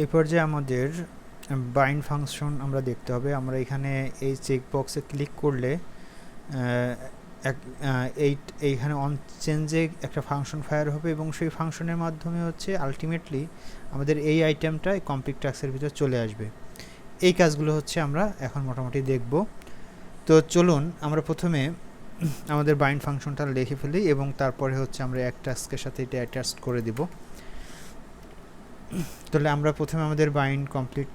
এই পর্যায়ে আমাদের বাইন্ড ফাংশন আমরা দেখতে হবে। আমরা এখানে এই চেক বক্সে ক্লিক করলে এই, এইখানে অন চেঞ্জে একটা ফাংশন ফায়ার হবে এবং সেই ফাংশনের মাধ্যমে হচ্ছে আলটিমেটলি আমাদের এই আইটেমটা কমপ্লিট টাস্কের ভিতর চলে আসবে। এই কাজগুলো হচ্ছে আমরা এখন মোটামুটি দেখব। তো চলুন, আমরা প্রথমে আমাদের বাইন্ড ফাংশনটা লিখে ফেলি এবং তারপরে হচ্ছে আমরা এক টাস্কের সাথে এটা অ্যাটাচ করে দিব। তাহলে আমরা প্রথমে আমাদের bind complete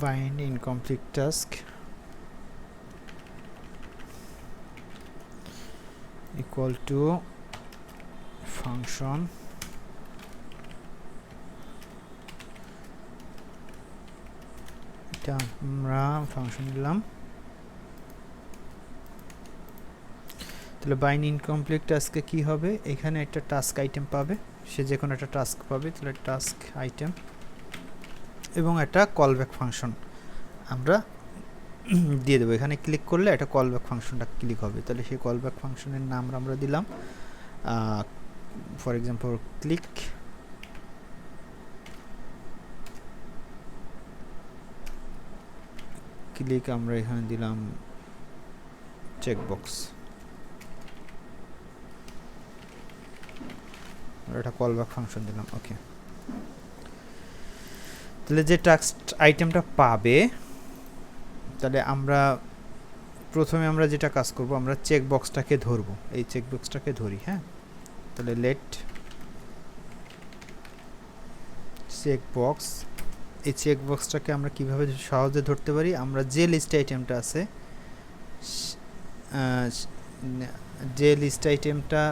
bind incomplete task equal to function এটা আমরা ফাংশন দিলাম। তাহলে বাইন ইনকমপ্লিট টাস্কে কি হবে? এখানে একটা টাস্ক আইটেম পাবে। সে যে কোনো একটা টাস্ক পাবে, তাহলে টাস্ক আইটেম এবং একটা কলব্যাক ফাংশন আমরা দিয়ে দেবো। এখানে ক্লিক করলে একটা কলব্যাক ফাংশনটা ক্লিক হবে। তাহলে সেই কলব্যাক ফাংশনের নাম আমরা দিলাম। ফর এক্সাম্পল ক্লিক ক্লিক আমরা এখানে দিলাম চেকবক্স একটা কলব্যাক ফাংশন দিলাম ওকে তাহলে যে টাস্ক আইটেমটা পাবে, তাহলে আমরা প্রথমে আমরা যেটা কাজ করব, আমরা চেক বক্সটাকে ধরবো। এই চেক বক্সটাকে ধরি হ্যাঁ? তাহলে লেট চেক বক্স এই চেক বক্সটাকে আমরা কীভাবে সহজে ধরতে পারি? আমরা যে লিস্ট আইটেমটা আছে যে লিস্ট আইটেমটা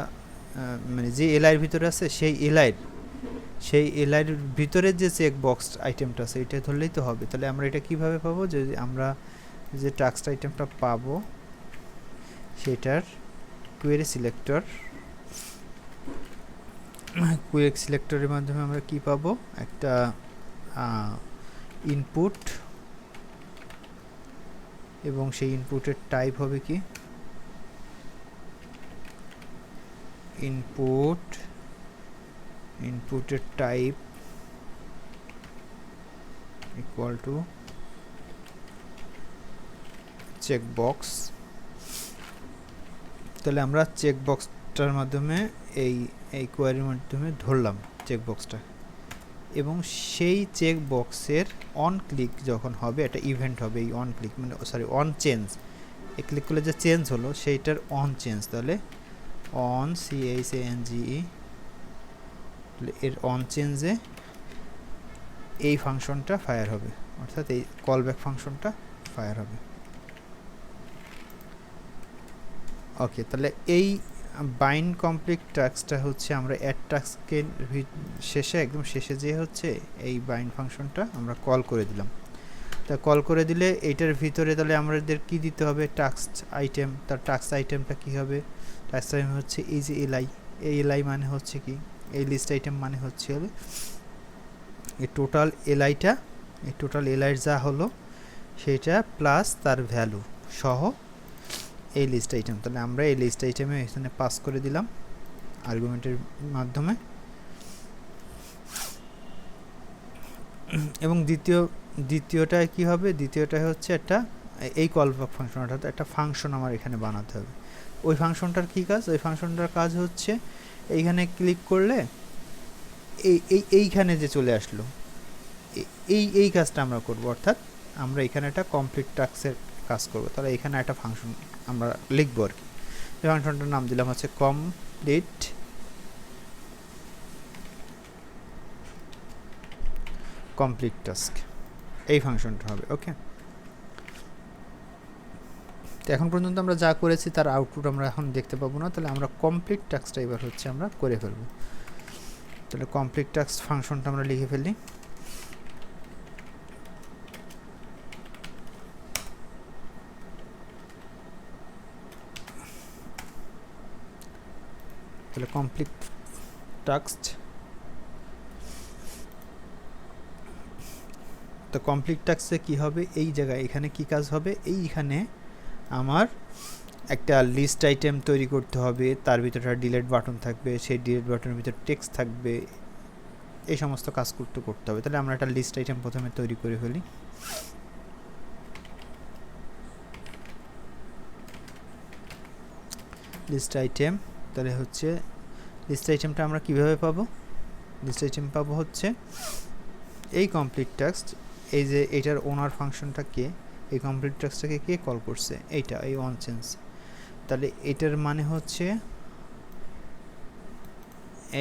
মানে যে এলআইয়ের ভিতরে আছে, সেই এলআইয়ের সেই এলআইয়ের ভিতরে যে চেক বক্স আইটেমটা আছে, এটা ধরলেই তো হবে। তাহলে আমরা এটা কীভাবে পাবো? যে আমরা যে টাক্স আইটেমটা পাবো, সেটার কুয়েরি সিলেক্টর কুয়েক সিলেক্টরের মাধ্যমে আমরা কি পাবো? একটা ইনপুট এবং সেই ইনপুটের টাইপ হবে কি? ইনপুট ইনপুটের type equal to check box তাহলে আমরা চেক বক্সটার মাধ্যমে এই এই কোয়ারির মাধ্যমে ধরলাম চেক বক্সটা এবং সেই চেক বক্সের অন ক্লিক যখন হবে, একটা ইভেন্ট হবে এই অন ক্লিক মানে সরি অন চেঞ্জ এই ক্লিক করলে যে চেঞ্জ হলো, সেইটার অন চেঞ্জ তাহলে on C H A N G E on চেঞ্জে এই ফাংশনটা ফায়ার হবে, অর্থাৎ এই কলব্যাক ফাংশনটা ফায়ার হবে। ওকে তাহলে এই বাইন্ড কমপ্লিট টাস্কটা হচ্ছে আমরা অ্যাড টাস্কের শেষে, একদম শেষে যে হচ্ছে এই বাইন্ড ফাংশনটা আমরা কল করে দিলাম। তা কল করে দিলে এইটার ভিতরে তাহলে আমাদের কি দিতে হবে? টাস্ক আইটেম তার টাস্ক আইটেমটা কি হবে? টাস্ক আইটেম হচ্ছে এই যে এলআই এই এলআই মানে হচ্ছে কি? এই লিস্ট আইটেম মানে হচ্ছে হবে এই টোটাল এলআইটা এই টোটাল এলআইয়ের যা হলো, সেটা প্লাস তার ভ্যালু সহ এই লিস্ট আইটেম তাহলে আমরা এই লিস্ট আইটেমে এখানে পাস করে দিলাম আর্গুমেন্টের মাধ্যমে। এবং দ্বিতীয়, দ্বিতীয়টায় কি হবে? দ্বিতীয়টা হচ্ছে একটা, এই কল ফাংশন অর্থাৎ একটা ফাংশন আমার এখানে বানাতে হবে। ওই ফাংশনটার কী কাজ? ওই ফাংশনটার কাজ হচ্ছে এইখানে ক্লিক করলে এই এই, এইখানে যে চলে আসলো, এই এই কাজটা আমরা করব। অর্থাৎ আমরা এখানে একটা কমপ্লিট টাস্কের কাজ করব, তাহলে এখানে একটা ফাংশন আমরা লিখব আর কি। ফাংশনটার নাম দিলাম হচ্ছে কমপ্লিট কমপ্লিট টাস্ক এই ফাংশনটা হবে ওকে তো এখন পর্যন্ত আমরা যা করেছি, তার আউটপুট আমরা এখন দেখতে পাবো না, তাহলে আমরা কমপ্লিট টাস্কটা এবার হচ্ছে আমরা করে ফেলব। তাহলে কমপ্লিট টাস্ক ফাংশনটা আমরা লিখে ফেলি। তাহলে কমপ্লিট টাস্ক তো কমপ্লিট টাস্কে কি হবে? এই জায়গায় এখানে কি কাজ হবে? এইখানে আমার একটা লিস্ট আইটেম তৈরি করতে হবে। তার ভিতরে একটা ডিলেট বাটন থাকবে, সেই ডিলেট বাটনের ভিতরে টেক্সট থাকবে। এই সমস্ত কাজ করতে করতে হবে। তাহলে আমরা একটা লিস্ট আইটেম প্রথমে তৈরি করে ফেলি। লিস্ট আইটেম তাহলে হচ্ছে লিস্ট আইটেমটা আমরা কীভাবে পাবো? লিস্ট আইটেম পাবো হচ্ছে, এই কমপ্লিট টাস্ক এই যে এটার ওনার ফাংশনটা কে, এই কমপ্লিট টাস্কটাকে কে কল করছে? এইটা, এই অন চেঞ্জ তাহলে এটার মানে হচ্ছে,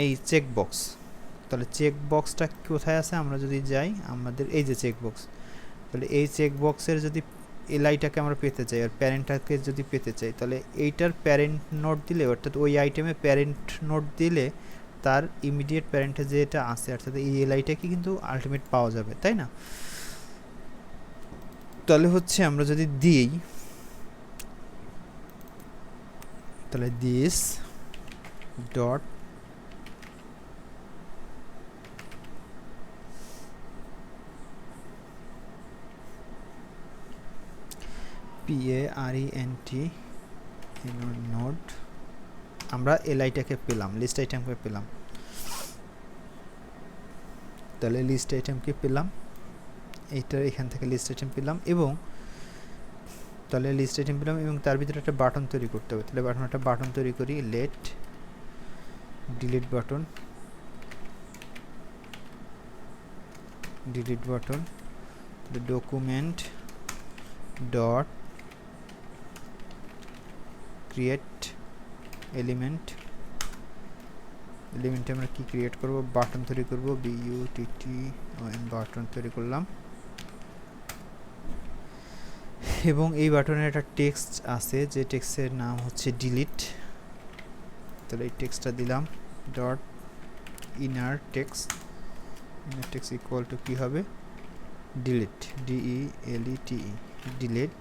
এই চেক বক্স তাহলে চেক বক্সটা কোথায় আছে? আমরা যদি যাই, আমাদের এই যে চেক বক্স তাহলে এই চেক বক্সের যদি এলআইটাকে আমরা পেতে চাই। আর প্যারেন্টটাকে যদি পেতে চাই, তাহলে এইটার প্যারেন্ট নোট দিলে, অর্থাৎ ওই আইটেমে প্যারেন্ট নোট দিলে তার ইমিডিয়েট প্যারেন্টে যেটা আছে, অর্থাৎ এই এলআইটাকে কিন্তু আলটিমেট পাওয়া যাবে, তাই না? তাহলে হচ্ছে আমরা যদি দিই, তাহলে this dot P A R E note এলআইটাকে পেলাম লিস্ট আইটেমকে পেলাম। তাহলে লিস্ট আইটেমকে পেলাম, এইটার এখান থেকে লিস্ট আইটেম পেলাম এবং তাহলে লিস্ট আইটেম পেলাম এবং তার ভিতরে একটা বাটন তৈরি করতে হবে। তাহলে বাটন একটা বাটন তৈরি করি let delete button delete button document dot create element এলিমেন্টে আমরা কি ক্রিয়েট করব? বাটন তৈরি করব B U T T button তৈরি করলাম। এবং এই বাটনের একটা টেক্সট আছে, যে টেক্সটের নাম হচ্ছে ডিলিট তাহলে এই টেক্সটটা দিলাম dot inner text inner text equal to কী হবে? Delete D E L E T delete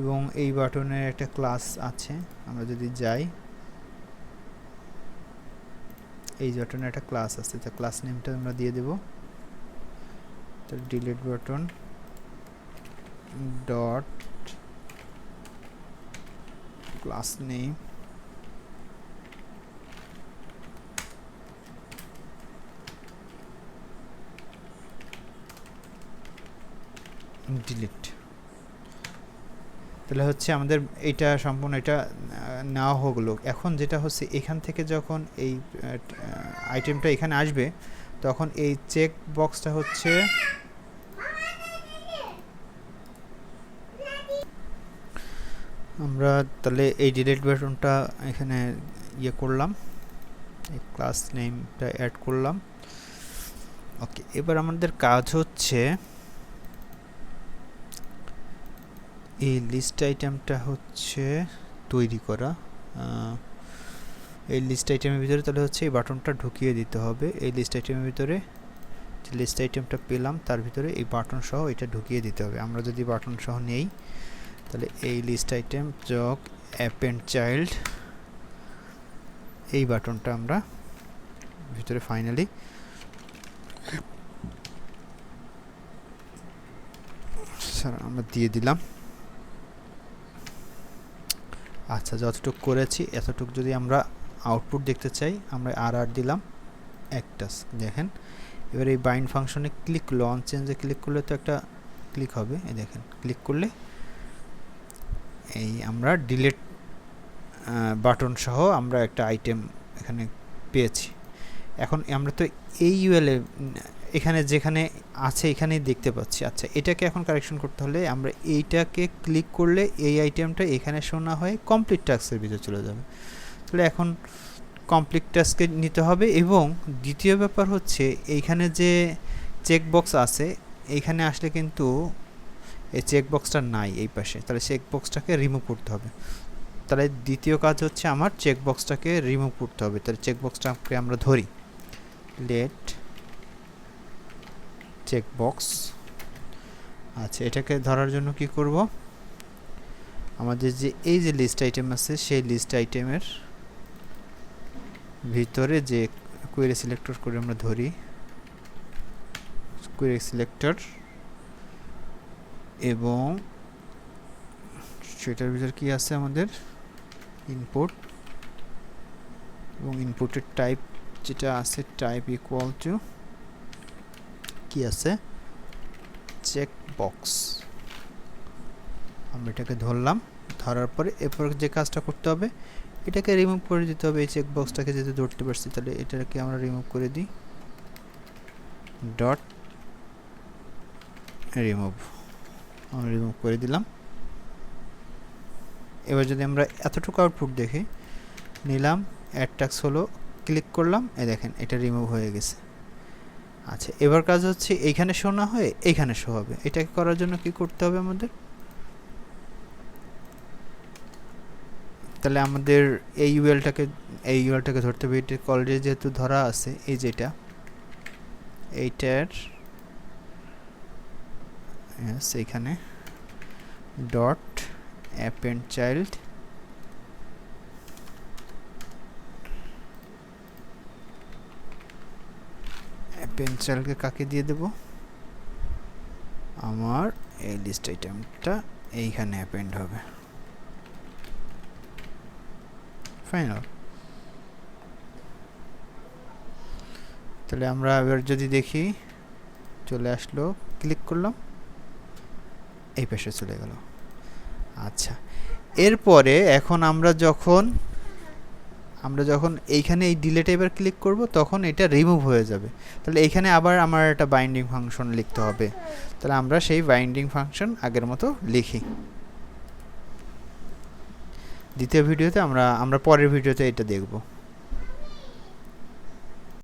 এবং এই বাটনের একটা ক্লাস আছে, আমরা যদি যাই। এই বাটনের একটা ক্লাস আছে, তো ক্লাস নেমটা আমরা দিয়ে দেব। তো delete button dot class name delete তাহলে হচ্ছে আমাদের এটা সম্পূর্ণ এটা নেওয়া হলো এখন যেটা হচ্ছে এখান থেকে যখন এই আইটেমটা এখানে আসবে, তখন এই চেক বক্সটা হচ্ছে আমরা তাহলে এই ডিলেট বাটনটা এখানে ইয়ে করলাম ক্লাস নেমটা অ্যাড করলাম। ওকে এবার আমাদের কাজ হচ্ছে এই লিস্ট আইটেমটা হচ্ছে তৈরি করা। এই লিস্ট আইটেমের ভিতরে তাহলে হচ্ছে এই বাটনটা ঢুকিয়ে দিতে হবে। এই লিস্ট আইটেমের ভিতরে যে লিস্ট আইটেমটা পেলাম, তার ভিতরে এই বাটন সহ এটা ঢুকিয়ে দিতে হবে। আমরা যদি বাটন সহ নেই, তাহলে এই লিস্ট আইটেম জক অ্যাপেন্ড চাইল্ড এই বাটনটা আমরা ভিতরে ফাইনালি আমরা দিয়ে দিলাম। আচ্ছা যতটুকু করেছি, এতটুকু যদি আমরা আউটপুট দেখতে চাই, আমরা আর আর দিলাম, একটা দেখেন। এবার এই বাইন্ড ফাংশনে ক্লিক লঞ্চ চেঞ্জে ক্লিক করলে তো একটা ক্লিক হবে, এই দেখেন ক্লিক করলে এই আমরা ডিলেট বাটন সহ আমরা একটা আইটেম এখানে পেয়েছি। এখন আমরা তো এই ইউএলএ এখানে যেখানে আছে এখানেই দেখতে পাচ্ছি। আচ্ছা এটাকে এখন কারেকশন করতে হলে আমরা এইটাকে ক্লিক করলে এই আইটেমটা এখানে শোনা হয়ে কমপ্লিট টাস্কের ভিতরে চলে যাবে। তাহলে এখন কমপ্লিট টাস্কে নিতে হবে এবং দ্বিতীয় ব্যাপার হচ্ছে এইখানে যে চেকবক্স আছে এইখানে আসলে কিন্তু এই চেকবক্সটা নাই এই পাশে। তাহলে চেকবক্সটাকে রিমুভ করতে হবে। তাহলে দ্বিতীয় কাজ হচ্ছে আমার চেকবক্সটাকে রিমুভ করতে হবে। তাহলে চেকবক্সটাকে আমরা ধরি। লেট চেকবক্স আচ্ছা এটাকে ধরার জন্য কি করব? আমাদের যে এই যে লিস্ট আইটেম আছে, সেই লিস্ট আইটেমের ভিতরে যে কোয়েরি সিলেক্টর করে আমরা ধরি কুইরি সিলেক্টর এবং সেটার ভিতর কি আছে আমাদের? ইনপুট এবং ইনপুটের টাইপ যেটা আছে টাইপ ইকুয়াল টু কি আছে? চেক বক্স আমরা এটাকে ধরলাম, ধরার পরে এরপর যে কাজটা করতে হবে, এটাকে রিমুভ করে দিতে হবে, এই চেক বক্সটাকে যদি ধরতে পারছি, তাহলে এটাকে আমরা রিমুভ করে দিই। ডট রিমুভ আমরা রিমুভ করে দিলাম। এবার যদি আমরা এতটুকু আউটপুট দেখি, নিলাম অ্যাড ট্যাক্স হলো ক্লিক করলাম এ দেখেন, এটা রিমুভ হয়ে গেছে। আচ্ছা এবার কাজ হচ্ছে এইখানে শো না হয়ে এইখানে শো হবে। এটাকে করার জন্য কি করতে হবে আমাদের? তাহলে আমাদের এই ইউএলটাকে এই ইউএলটাকে ধরতে হবে। এটা অলরেডি যেহেতু ধরা আছে, এই যেটা এইটার সেইখানে ডট অ্যাপেন্ড চাইল্ড চাইল্ডকে কাকে দিয়ে দেব? আমার এই লিস্ট আইটেমটা এইখানে অ্যাপেন্ড হবে। ফাইনাল তাহলে আমরা এবার যদি দেখি, চলে আসলো ক্লিক করলাম, এই পাশে চলে গেল। আচ্ছা এরপরে এখন আমরা যখন আমরা যখন এইখানে এই ডিলে এবার ক্লিক করব, তখন এটা রিমুভ হয়ে যাবে। তাহলে এইখানে আবার আমার একটা বাইন্ডিং ফাংশন লিখতে হবে। তাহলে আমরা সেই বাইন্ডিং ফাংশন আগের মতো লিখি। দ্বিতীয় ভিডিওতে আমরা আমরা পরের ভিডিওতে এটা দেখব।